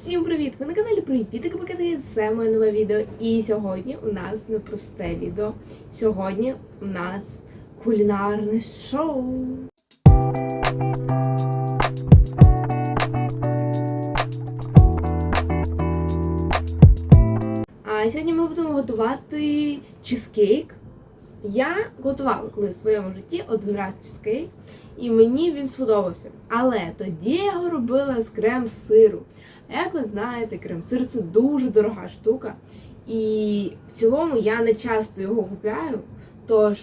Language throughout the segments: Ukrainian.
Всім привіт! Ви на каналі Привіт, Пакети. Це моє нове відео. І сьогодні у нас не просте відео. Сьогодні у нас кулінарне шоу. А сьогодні ми будемо готувати чизкейк. Я готувала колись в своєму житті один раз чизкейк, і мені він сподобався. Але тоді я його робила з крем-сиру. Як ви знаєте, крем-сир це дуже дорога штука. І в цілому я не часто його купляю. Тож,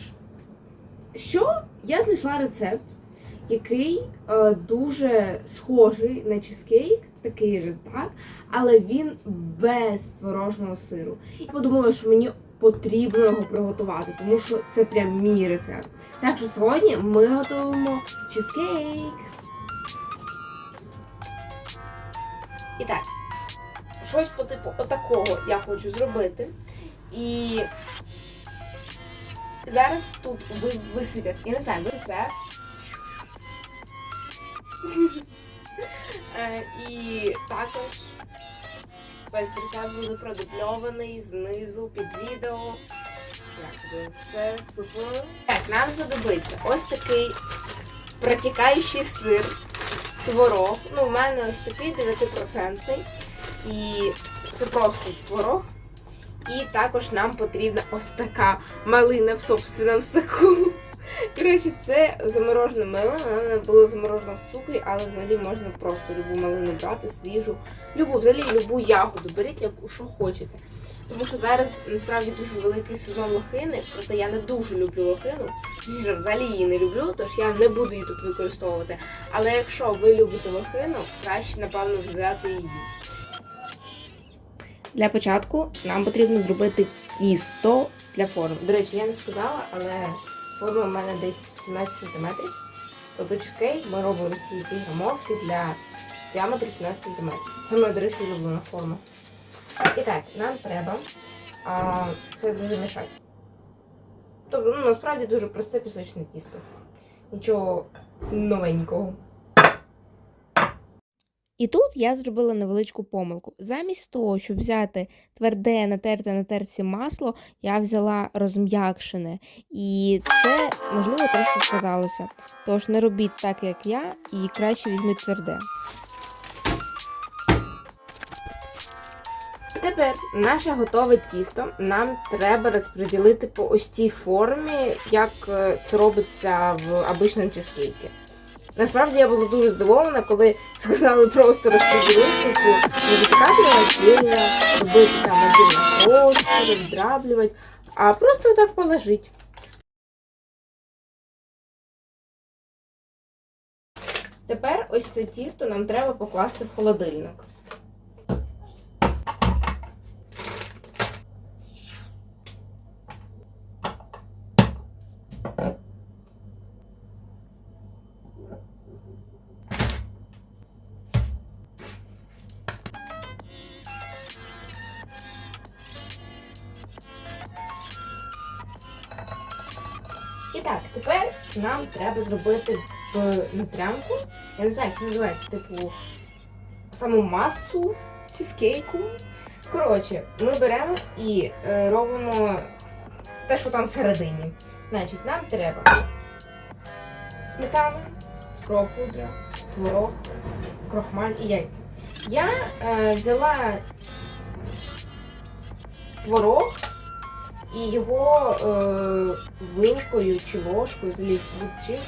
що я знайшла рецепт, який е, дуже схожий на чизкейк, такий же, так, але він без творожного сиру. Я подумала, що мені потрібно його приготувати, тому що це прям мій рецепт. Так що сьогодні ми готуємо чизкейк. І так, щось по типу отакого я хочу зробити. І зараз тут ви висвітять, я не знаю, ви це. Е, І також весь рецепт буде продубльований знизу під відео. Все супер. Так, нам знадобиться ось такий протікаючий сир, творог. Ну, у мене ось такий 9%. І це просто творог. І також нам потрібна ось така малина в собственному соку. Коротше, це заморожена малина, вона мене була заморожена в цукрі, але взагалі можна просто любу малину брати, свіжу. Любу, взагалі любу ягоду беріть, яку що хочете. Тому що зараз насправді дуже великий сезон лохини, проте я не дуже люблю лохину. Точніше, взагалі її не люблю, тож я не буду її тут використовувати. Але якщо ви любите лохину, краще, напевно, взяти її. Для початку нам потрібно зробити тісто для форми. До речі, я не сказала, але форма в мене десь 17 см. Чизкейк ми робимо всі ці грамовки для діаметру 17 см. Це моя, до речі, улюблена форма. І так, нам треба а, це замішати. Тобто, ну, насправді дуже просте пісочне тісто. Нічого новенького. І тут я зробила невеличку помилку. Замість того, щоб взяти тверде натерте на терці масло, я взяла розм'якшене. І це, можливо, трошки сказалося. Тож не робіть так, як я, і краще візьміть тверде. Тепер наше готове тісто нам треба розподілити по ось цій формі, як е, це робиться в обичному чизкейку. Насправді я була дуже здивована, коли сказали просто розподілити, типу, не запікати тілля, робити там отдельно крошку, роздраблювати, а просто так положити. Тепер ось це тісто нам треба покласти в холодильник. І так, тепер нам треба зробити в нутрянку. Я не знаю, як це називається, типу саму масу чизкейку. Коротше, ми беремо і е, робимо те, що там всередині. Значить, нам треба сметана, скропудра, творог, крохмаль і яйця. Я е, взяла творог і його е, вилкою чи ложкою ліфтучи е,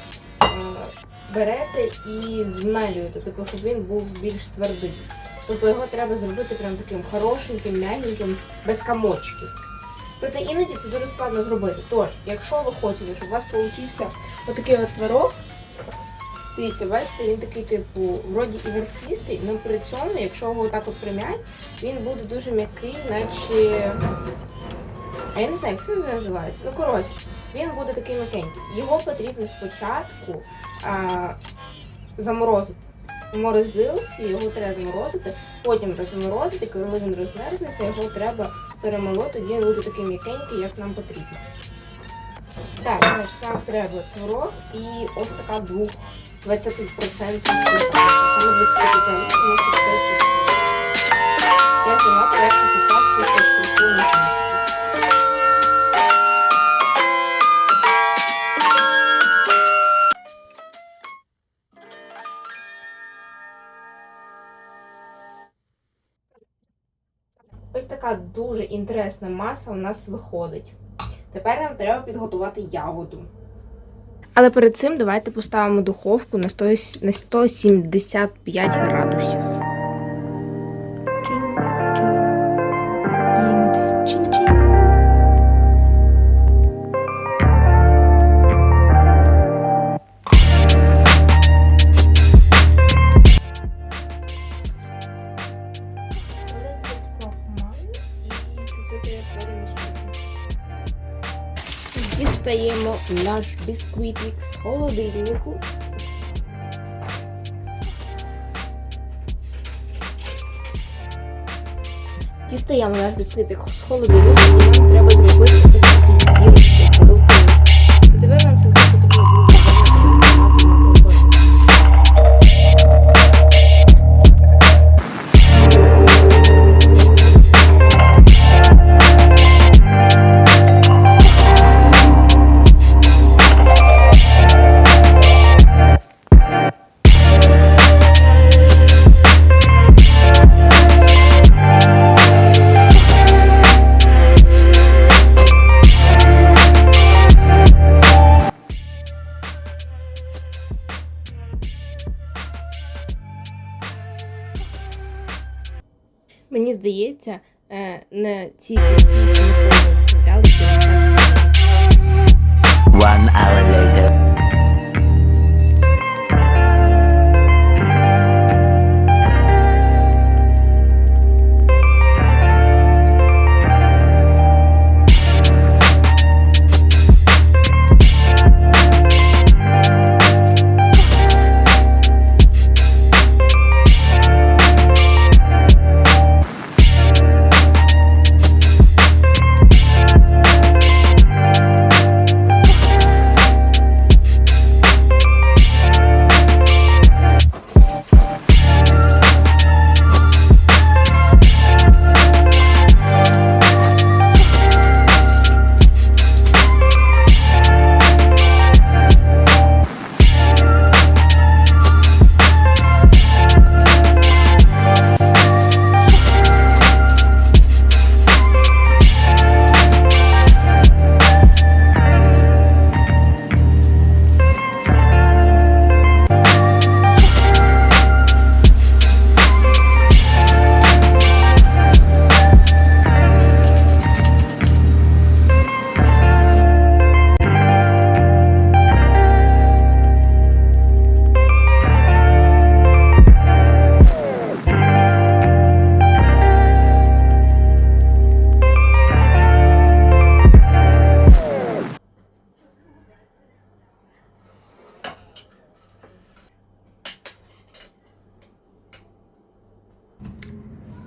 берете і змелюєте, типу, щоб він був більш твердий. Тобто його треба зробити прям таким хорошеньким, м'ягеньким, без камочків. Проте іноді це дуже складно зробити. Тож, якщо ви хочете, щоб у вас получився отакий от творог, дивіться, бачите, він такий, типу, вроді і версістий, але при цьому, якщо його отак от прим'ять, він буде дуже м'який, наче. А я не знаю, як це називається. Ну, коротше, він буде такий м'якенький. Його потрібно спочатку а, заморозити. В морозилці його треба заморозити, потім розморозити, коли він розмерзнеться, його треба перемело, тоді він буде такий м'якенький, як нам потрібно. Так, значить, нам треба творог і ось така 2 20% сметана. Саме 20% тому Я взяла першу попавшуся суху місяць. Така дуже інтересна маса у нас виходить. Тепер нам треба підготувати ягоду. Але перед цим давайте поставимо духовку на 175 градусів. Дістаємо наш бісквітик з холодильнику. Дістаємо наш бісквітик з холодильника і треба зробити ось Мені здається, е, на ще ніколи не 50. One hour later.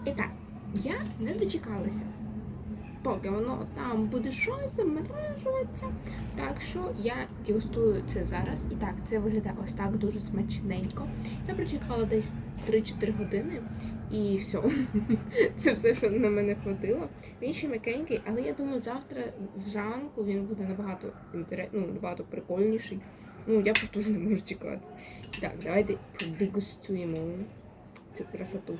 І так, я не дочекалася, поки воно там буде щось заморожуватися. Так що я дегустую це зараз. І так, це виглядає ось так дуже смачненько. Я прочекала десь 3-4 години і все. Це все, що на мене хватило. Він ще м'якенький, але я думаю, завтра зранку він буде набагато ну, набагато прикольніший. Ну, я просто вже не можу чекати. Так, давайте продегустуємо цю красоту.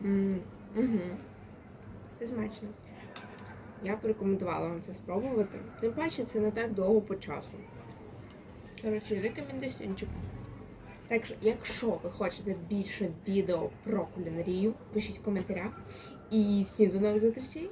Угу. Це смачно. Я б рекомендувала вам це спробувати. Тим паче це не так довго по часу. Коротше, рекомендаційчик. Так що, якщо ви хочете більше відео про кулінарію, пишіть в коментарях. І всім до нових зустрічей!